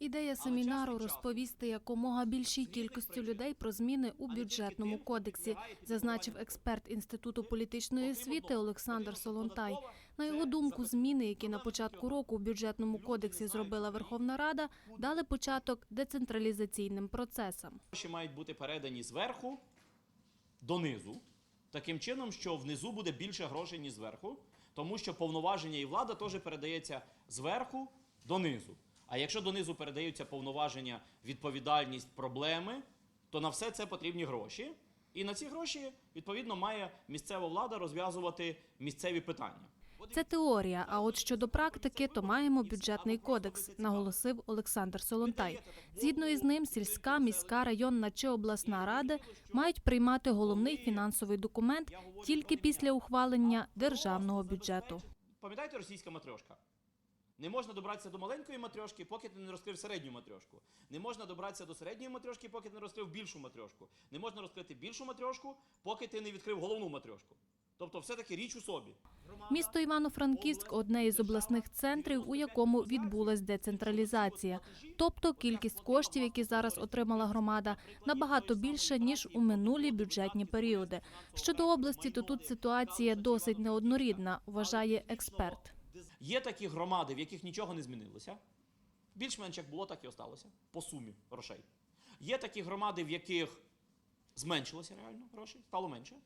Ідея семінару розповісти якомога більшій кількості людей про зміни у бюджетному кодексі, зазначив експерт інституту політичної освіти Олександр Солонтай. На його думку, зміни, які на початку року в бюджетному кодексі зробила Верховна Рада, дали початок децентралізаційним процесам. Гроші мають бути передані зверху донизу, таким чином, що внизу буде більше грошей, ніж зверху, тому що повноваження і влада теж передається зверху донизу. А якщо донизу передаються повноваження, відповідальність, проблеми, то на все це потрібні гроші. І на ці гроші, відповідно, має місцева влада розв'язувати місцеві питання. Це теорія. А от щодо практики, то маємо бюджетний кодекс, наголосив Олександр Солонтай. Згідно із ним, сільська, міська, районна чи обласна ради мають приймати головний фінансовий документ тільки після ухвалення державного бюджету. Пам'ятаєте російська матрьошка? Не можна добратися до маленької матрьошки, поки ти не розкрив середню матрьошку. Не можна добратися до середньої матрьошки, поки ти не розкрив більшу матрьошку. Не можна розкрити більшу матрьошку, поки ти не відкрив головну матрьошку. Тобто, все-таки річ у собі. Місто Івано-Франківськ одне із обласних центрів, у якому відбулась децентралізація. Тобто кількість коштів, які зараз отримала громада, набагато більша ніж у минулі бюджетні періоди. Щодо області, то тут ситуація досить неоднорідна, вважає експерт. Є такі громади, в яких нічого не змінилося. Більш-менш як було, так і осталося. По сумі грошей. Є такі громади, в яких зменшилося реально грошей, стало менше.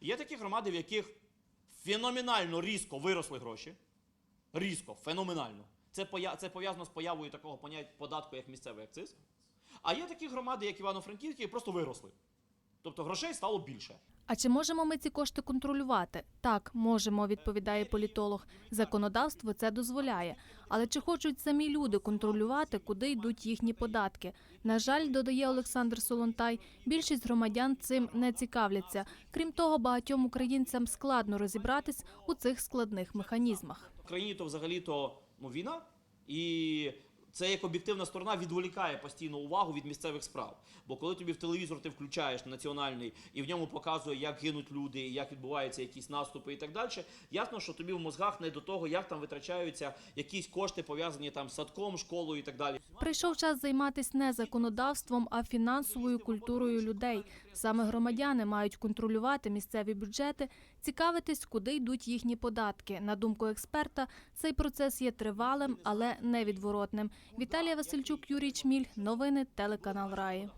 Є такі громади, в яких феноменально різко виросли гроші. Різко, феноменально. Це, це пов'язано з появою такого поняття податку, як місцевий акциз. А є такі громади, як Івано-Франківський, які просто виросли. Тобто грошей стало більше. А чи можемо ми ці кошти контролювати? Так, можемо, відповідає політолог. Законодавство це дозволяє. Але чи хочуть самі люди контролювати, куди йдуть їхні податки? На жаль, додає Олександр Солонтай, більшість громадян цим не цікавляться. Крім того, багатьом українцям складно розібратись у цих складних механізмах. В країні то взагалі-то ну, війна, і це як об'єктивна сторона відволікає постійно увагу від місцевих справ. Бо коли тобі в телевізор ти включаєш національний і в ньому показує, як гинуть люди, як відбуваються якісь наступи і так далі, ясно, що тобі в мозгах не до того, як там витрачаються якісь кошти пов'язані там з садком, школою і так далі. Прийшов час займатися не законодавством, а фінансовою культурою людей. Саме громадяни мають контролювати місцеві бюджети, цікавитись, куди йдуть їхні податки. На думку експерта, цей процес є тривалим, але невідворотним. Віталія Васильчук, Юрій Чміль. Новини телеканал Раї.